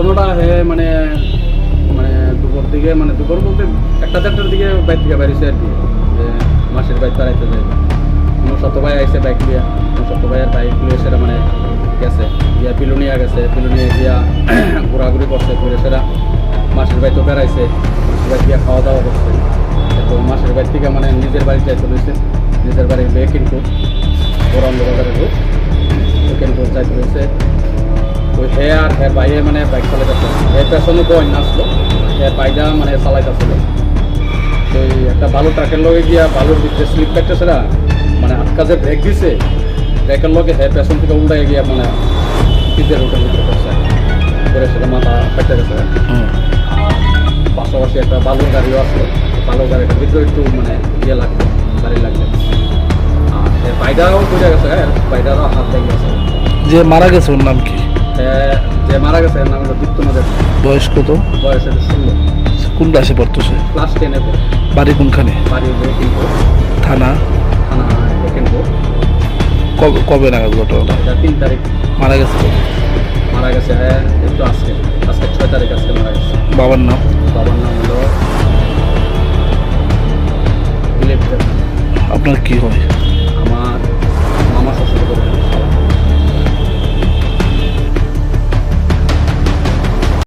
ঘটনাটা হয়ে মানে মানে দুপুর দিকে মানে দুপুর বলতে একটা চারটার দিকে বাইক থেকে বাইরেছে আর কি। যে মাসের বাইক তাড়াইতে যায় আমার সত্য ভাই আইসে বাইক নিয়ে। আমার সত্য ভাইয়ের বাইক নিয়ে সেটা মানে গেছে। গিয়া পিলুনিয়া গেছে। পিলুনিয়া গিয়া ঘোরাঘুরি করছে, ঘুরে সেরা। মাসের বাড়ি তো বেড়াইছে। মাসের বাড়ি গিয়া খাওয়া দাওয়া করছে। তো মাসের বাড়ি থেকে মানে নিজের বাড়ি চাইতে রয়েছে নিজের বাড়ির মেয়ে কিন্তু ওরা অন্ধকারের লোক কিন্তু যাইতে রয়েছে তো হে আর হে বাইরে মানে বাইক চালাইতেছে হে পেছনে বই নাচলো হে বাইদা মানে চালাইতেছিল তো একটা ভালো ট্রাকের লগে গিয়া ভালোর ভিতরে স্লিপ কাটতেছে না মানে আটকা যে ব্রেক দিছে ব্রেকের লগে হে পেছন থেকে উল্টাই গিয়া মানে পিঠের রোডের ভিতরে করছে করে সেটা মাথা ফেটে গেছে। পাশাপাশি একটা বালুর গাড়িও আছে। বালুর গাড়িটার ভিতরে একটু মানে ইয়ে লাগবে গাড়ি লাগবে আর হে বাইদাও বুঝে গেছে বাইদারও হাত লেগে গেছে। যে মারা গেছে ওর নাম কি? যে মারা গেছে এর নাম হলো দীপ্তমাদের বয়স কত? বয়স হলো ষোলো। কোন ক্লাসে পড়তেছে? ক্লাস টেনে বাড়ি কোনখানে? বাড়ি কিন্তু থানা? থানা কিন্তু কবে কবে নাগাদ ঘটনাটা? এটা তিন তারিখ। মারা গেছে মারা গেছে হ্যাঁ একটু আজকে। আজকে ছয় তারিখ আজকে মারা গেছে। বাবার নাম? বাবার নাম হলো আপনার কি হয়?